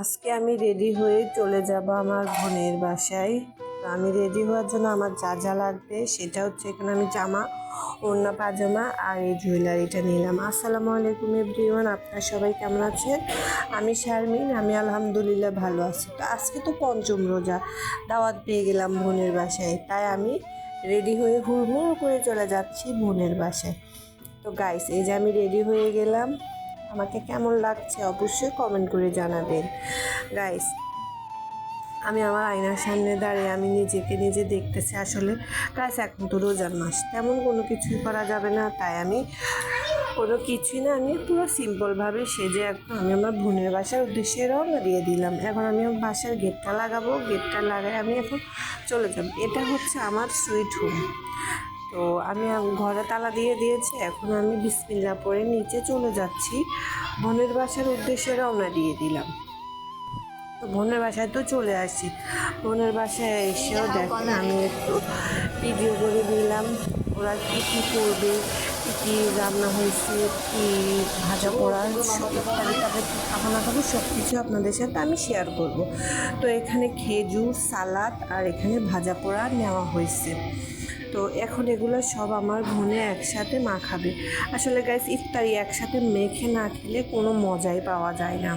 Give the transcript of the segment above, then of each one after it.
আজকে আমি রেডি হয়ে চলে যাব আমার বোনের বাসায়। তো আমি রেডি হওয়ার জন্য আমার যা যা লাগবে সেটা হচ্ছে এখানে আমি জামা, ওড়না, পাজামা আর এই জুয়েলারিটা নিলাম। আসসালামু আলাইকুম এভরিওয়ান, আপনার সবাই কেমন আছেন? আমি শারমিন, আমি আলহামদুলিল্লাহ ভালো আছি। তো আজকে তো পঞ্চম রোজা, দাওয়াত পেয়ে গেলাম বোনের বাসায়। তাই আমি রেডি হয়ে হুড়মুড় করে চলে যাচ্ছি বোনের বাসায়। তো গাইস এই যে আমি রেডি হয়ে গেলাম। আমাকে কেমন লাগছে অবশ্যই কমেন্ট করে জানাবেন। গাইস আমি আমার আয়নার সামনে দাঁড়িয়ে আমি নিজেকে নিজে দেখতেছি আসলে। গাইস এখন তো রোজার মাস, তেমন কোনো কিছুই করা যাবে না, তাই আমি কোনো কিছুই না, আমি পুরো সিম্পলভাবে সেজে এখন আমি আমার বোনের বাসার উদ্দেশ্যে রওনা দিয়ে দিলাম। এখন আমি আমার বাসার গেটটা লাগাবো গেটটা লাগাই আমি এখন চলে যাব। এটা হচ্ছে আমার সুইট হোম তো আমি ঘরে তালা দিয়ে দিয়েছি, এখন আমি বিসমিল্লা পরে নিচে চলে যাচ্ছি। বোনের বাসার উদ্দেশ্যে রওনা দিয়ে দিলাম। তো বোনের বাসায় তো চলে আসছি। বোনের বাসায় এসেও দেখেন, আমি একটু ভিডিও করে দিলাম, ওরা কী কী করবে, কী কী রান্না হয়েছে, কী ভাজা পোড়া তাদের কী খাব না খাব সব কিছু আপনাদের সাথে আমি শেয়ার করব। তো এখানে খেজুর, সালাদ আর এখানে ভাজা পোড়া নেওয়া হয়েছে। তো এখন এগুলো সব আমার বোনে একসাথে মাখাবে। আসলে গাইস ইফতারি একসাথে মেখে না খেলে কোনো মজাই পাওয়া যায় না।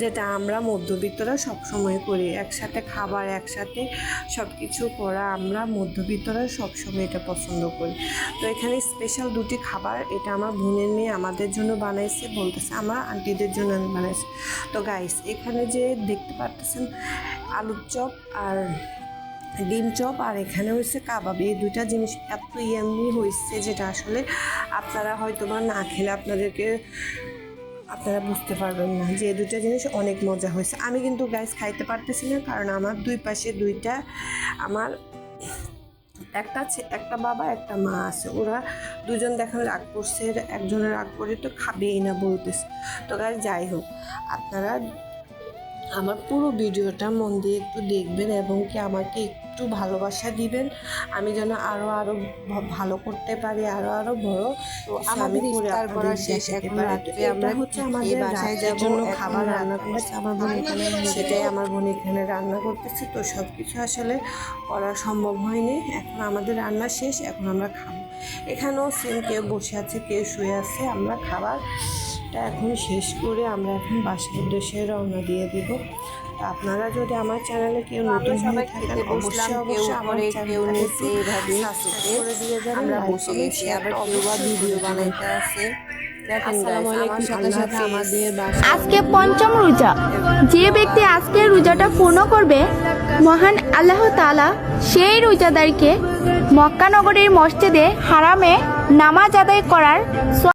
যেটা আমরা মধ্যবিত্তরা সবসময় করি। একসাথে খাবার, একসাথে সব কিছু করা আমরা মধ্যবিত্তরা সবসময় এটা পছন্দ করি। তো এখানে স্পেশাল দুটি খাবার এটা আমার বোনের মেয়ে আমাদের জন্য বানাইছে, বলতেছে আমার আন্টিদের জন্য আমি বানাইছি। তো গাইস এখানে যে দেখতে পারতেছেন আলুর চপ আর ডিম চপ আর এখানে হয়েছে কাবাব। এই দুইটা জিনিস এত ইয়ামি হয়েছে যেটা আসলে আপনারা হয়তো বা না খেলে আপনাদেরকে, আপনারা বুঝতে পারবেন না যে দুইটা জিনিস অনেক মজা হয়েছে। আমি কিন্তু গ্যাস খাইতে পারতেছি না কারণ আমার দুই পাশে দুইটা, আমার একটা একটা বাবা, একটা মা আছে। ওরা দুজন দেখেন রাগ করছে, একজনের রাগ করে তো খাবেই না বলতেছে। তো গাইস যাই হোক, আপনারা আমার পুরো ভিডিওটা মন দিয়ে একটু দেখবেন এবং কি আমাকে একটু ভালোবাসা দিবেন। আমি যেন আরও আরও ভালো করতে পারি আরও আরও বড়। তো আমাদের ইফতার করা শেষ এখন রাত্রে আমরা হচ্ছে আমাদের বাসায় জন্য খাবার রান্না করতেছে আমার বোন এখানে সেটাই আমার বোন এখানে রান্না করতেছে। তো সব কিছু আসলে করা সম্ভব হয়নি। এখন আমাদের রান্না শেষ এখন আমরা খাব। এখানেও সেম কেউ বসে আছে কেউ শুয়ে আছে। আমরা খাবারটা এখন শেষ করে আমরা এখন বাসার উদ্দেশ্যে রওনা দিয়ে দিব। আপনারা যদি আমার চ্যানেলে কেউ নতুন সবাই হয়ে থাকেন অবশ্যই কেউ অবশ্যই আমার কেউ নিচে সাবস্ক্রাইব করে দিয়ে যাবেন আমরা বসে গেছি আবার কেউ বা ভিডিও বানাইতে আছে। আজকে পঞ্চম রোজা। যে ব্যক্তি আজকে রোজাটা পূর্ণ করবে মহান আল্লাহ তালা সেই রোজাদারকে মক্কানগরীর মসজিদে হারামে নামাজ আদায় করার